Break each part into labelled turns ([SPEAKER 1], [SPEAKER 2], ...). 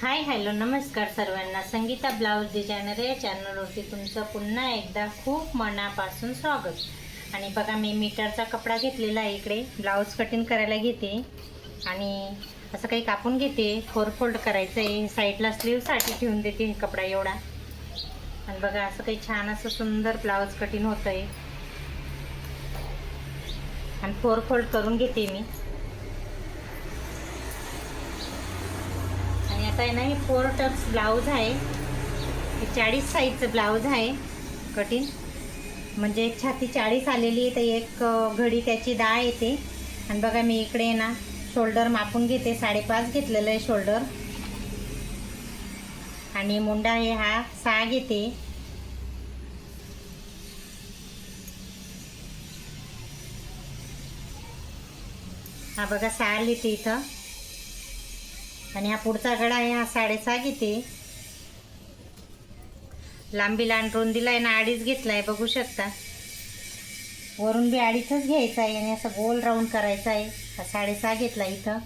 [SPEAKER 1] Hi hello नमस्कार सर्वांना. Sangeeta blouse designer या चॅनलवरती तुमचं पुन्हा एकदा खूप मनापासून स्वागत. आणि बघा मी मीटरचा कपडा घेतलेला आहे इकडे. ब्लाऊज कटिंग करायला घेते. आणि असं काही कापून घेते. फोर फोल्ड करायचं आहे. साईडला स्लीवसाठी ठेवून देते हे कपडा एवढा. आणि बघा असं काही छान असं सुंदर ब्लाऊज कटिंग होतं आहे आणि फोर फोल्ड करून घेते मी. आता आहे ना हे फोर टक्स ब्लाऊज आहे. हे चाळीस साईजचं ब्लाऊज आहे. कठीण. म्हणजे एक छाती चाळीस आलेली आहे तर एक घडी त्याची डाळ येते. आणि बघा मी इकडे आहे ना शोल्डर मापून घेते. साडेपाच घेतलेलं आहे शोल्डर आणि मुंडा हे हा सहा घेते. हा बघा सहा लिहिते इथं. आणि हा पुढचा गडा आहे हा साडेसहा घेते. लांबीला अंटरून दिला आहे ना अडीच घेतला आहे बघू शकता. वरून बी अडीचच घ्यायचा आहे आणि असं गोल राऊंड करायचा आहे. हा साडेसहा घेतला इथं.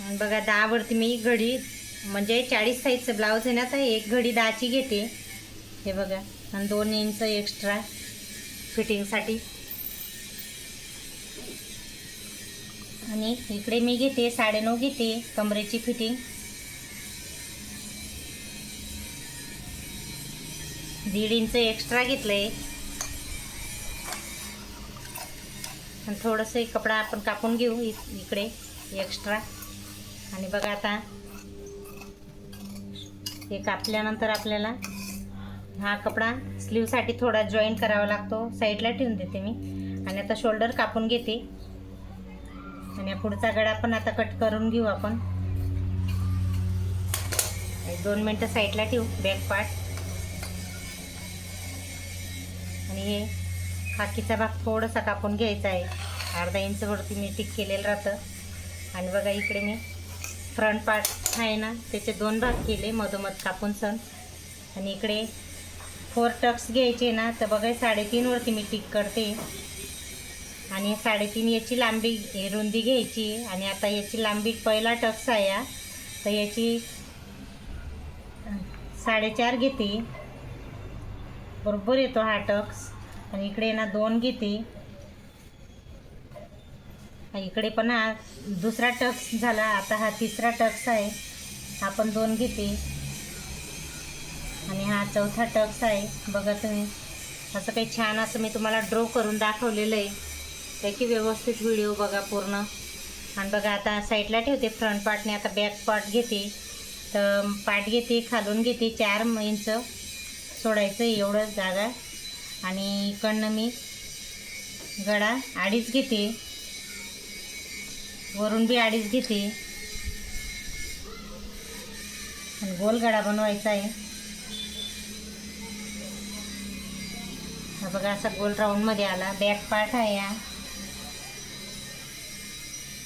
[SPEAKER 1] आणि बघा दहावरती मी घडी म्हणजे चाळीस साईजचं ब्लाऊज आहे ना तर एक घडी दहाची घेते. हे बघा आणि दोन इंच एक्स्ट्रा फिटिंगसाठी आणि इकडे मी घेते साडेनऊ घेते कमरेची फिटिंग. दीड इंच एक्स्ट्रा घेतलं आहे आणि थोडंसं एक कपडा आपण कापून घेऊ इ- इकडे एक्स्ट्रा आणि बघा आता हे कापल्यानंतर आपल्याला हा कपडा स्लीवसाठी थोडा जॉईंट करावा लागतो. साईडला ठेवून देते मी. आणि आता शोल्डर कापून घेते. आणि पुढचा गळा पण आता कट करून घेऊ आपण. एक दोन मिनटं साईडला ठेवू बॅक पार्ट आणि हे खाकीचा भाग थोडासा कापून घ्यायचा आहे. अर्धा इंच वरती मी टिक केलेलं राहतं. आणि बघा इकडे मी फ्रंट पार्ट आहे ना त्याचे दोन भाग केले मधोमध कापून सण. आणि इकडे फोर टक्स घ्यायचे ना तर बघा साडेतीनवरती मी टिक करते. आणि साडेतीन याची लांबी रुंदी घ्यायची आणि आता याची लांबी पहिला टक्स आहे हा. तर याची साडेचार घेते. बरोबर येतो हा टक्स. आणि इकडे ना दोन घेते. इकडे पण हा दुसरा टक्स झाला आता हा तिसरा टक्स आहे. हा पण दोन घेते. आणि हा चौथा टक्स आहे. बघा तुम्ही असं काही छान असं मी तुम्हाला ड्रॉ करून दाखवलेलं आहे. त्याची व्यवस्थित व्हिडिओ बघा पूर्ण. आणि बघा आता साईडला ठेवते फ्रंट पार्टने आता बॅक पार्ट घेते. तर पार्ट घेते खालून घेते चार इंच सोडायचं एवढंच जागा. आणि इकडनं मी गळा अडीच घेते. वरून बी अडीच घेते. आणि गोल गळा बनवायचा आहे. बघा असा गोल राऊंडमध्ये आला. बॅक पार्ट आहे हा.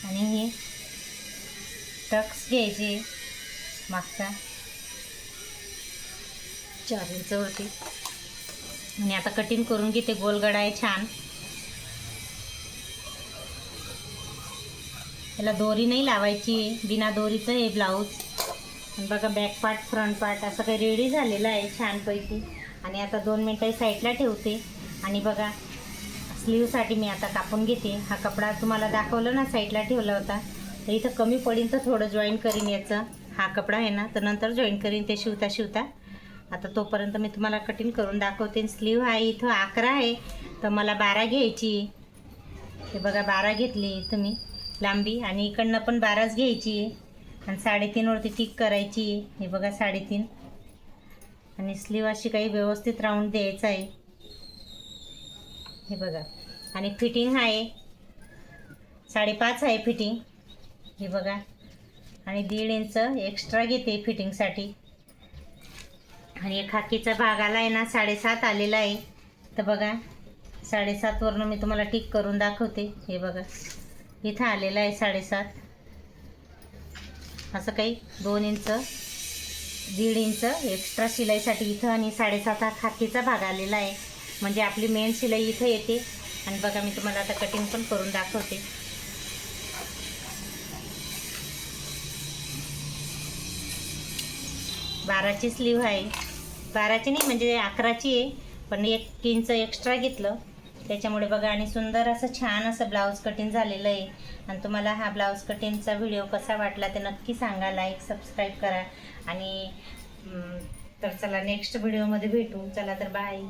[SPEAKER 1] आणि हे टक्स घ्यायचे मागचा चार इंचवरती आणि आता कटिंग करून घेते गोलगडा आहे छान. त्याला दोरी नाही लावायची बिना दोरीचं आहे ब्लाऊज आणि बघा बॅक पार्ट फ्रंट पार्ट असं काही रेडी झालेलं आहे छानपैकी. आणि आता दोन मिनटं साईडला ठेवते. आणि बघा स्लीवसाठी मी आता कापून घेते. हा कपडा तुम्हाला दाखवलं ना साईडला ठेवला होता. तर इथं कमी पडीन तर थोडं जॉईन करीन याचं. हा कपडा आहे ना तर नंतर जॉईन करीन ते शिवता शिवता. आता तोपर्यंत मी तुम्हाला कटिंग करून दाखवते. स्लीव आहे इथं अकरा आहे तर मला बारा घ्यायची. हे बघा बारा घेतली तुम्ही लांबी आणि इकडनं पण बाराच घ्यायची. आणि साडेतीनवरती टिक करायची. हे बघा साडेतीन. आणि स्लीव अशी काही व्यवस्थित राऊंड द्यायचं आहे. हे बघा. आणि फिटिंग आहे. साडेपाच आहे फिटिंग. हे बघा. आणि दीड इंच एक्स्ट्रा घेते फिटिंगसाठी आणि एक खाकीचा भाग आला आहे ना साडेसात आलेला आहे. तर बघा साडेसातवरनं मी तुम्हाला टिक करून दाखवते. हे बघा. इथं आलेलं आहे साडेसात. असं काही दोन इंच दीड इंच एक्स्ट्रा शिलाईसाठी इथं आणि साडेसात हा खाकीचा भाग आलेला आहे. म्हणजे आपली मेन शिलाई इथं येते. आणि बघा मी तुम्हाला आता कटिंग पण करून दाखवते. बाराची स्लीव आहे. बाराची नाही म्हणजे अकराची आहे पण एक इंच एक्स्ट्रा घेतलं. त्याच्यामुळे बघा आणि सुंदर असं छान असं ब्लाऊज कटिंग झालेलं आहे. आणि तुम्हाला हा ब्लाऊज कटिंगचा व्हिडिओ कसा वाटला ते नक्की सांगा. लाईक सबस्क्राईब करा. आणि तर चला नेक्स्ट व्हिडिओमध्ये भेटू. चला तर बाय